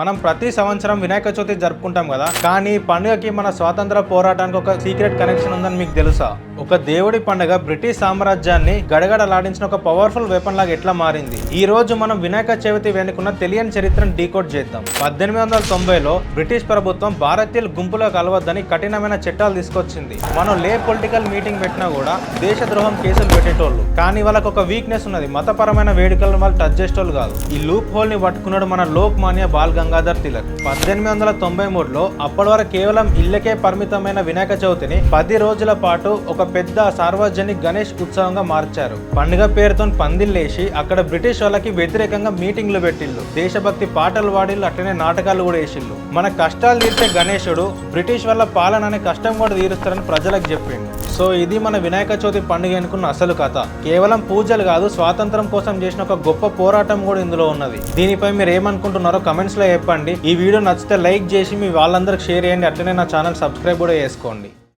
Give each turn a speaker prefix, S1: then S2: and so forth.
S1: మనం ప్రతి సంవత్సరం వినాయక చవితి జరుపుకుంటాం కదా కానీ పండుగకి మన స్వాతంత్ర పోరాటానికి ఒక సీక్రెట్ కనెక్షన్ ఉందని మీకు తెలుసా? ఒక దేవుడి పండుగ బ్రిటిష్ సామ్రాజ్యాన్ని గడగడలాడించిన ఒక పవర్ఫుల్ వెపన్ లాగా ఎట్లా మారింది? ఈ రోజు మనం వినాయక చవితి వెనుకున్న తెలియని చరిత్రను డీకోడ్ చేద్దాం. పద్దెనిమిది వందల తొంభైలో బ్రిటిష్ ప్రభుత్వం భారతీయులు గుంపులో కలవద్దని కఠినమైన చట్టాలు తీసుకొచ్చింది. మనం లే పొలిటికల్ మీటింగ్ పెట్టినా కూడా దేశద్రోహం కేసులు పెట్టేటోళ్ళు. కానీ వాళ్ళకి ఒక వీక్నెస్ ఉన్నది. మతపరమైన వేడుకలను వాళ్ళు టచ్ చేసేటోళ్ళు కాదు. ఈ లూప్ హోల్ని పట్టుకున్నాడు మన లోక్ మాన్య బాల్గా గంగాధర్ తిలక్. పద్దెనిమిది వందల తొంభై మూడులో అప్పటి వరకు కేవలం ఇళ్ళకే పరిమితమైన వినాయక చవితిని పది రోజుల పాటు ఒక పెద్ద సార్వజనిక్ గణేష్ ఉత్సవంగా మార్చారు. పండుగ పేరుతో పందిల్లేసి అక్కడ బ్రిటిష్ వాళ్ళకి వ్యతిరేకంగా మీటింగ్లు పెట్టిళ్ళు. దేశభక్తి పాటలు వాడిళ్ళు అట్లనే నాటకాలు కూడా వేసిళ్ళు. మన కష్టాలు తీర్చే గణేశుడు బ్రిటిష్ వాళ్ళ పాలన అనే కష్టం కూడా తీరుస్తారని ప్రజలకు చెప్పిండు. సో ఇది మన వినాయక చవితి పండుగ అనుకున్న అసలు కథ. కేవలం పూజలు కాదు స్వాతంత్రం కోసం చేసిన ఒక గొప్ప పోరాటం కూడా ఇందులో ఉన్నది. దీనిపై మీరు ఏమనుకుంటున్నారో కమెంట్స్లో చెప్పండి. ఈ వీడియో నచ్చితే లైక్ చేసి మీ వాళ్ళందరికి షేర్ చేయండి. అట్లనే నా ఛానల్ సబ్స్క్రైబ్ కూడా చేసుకోండి.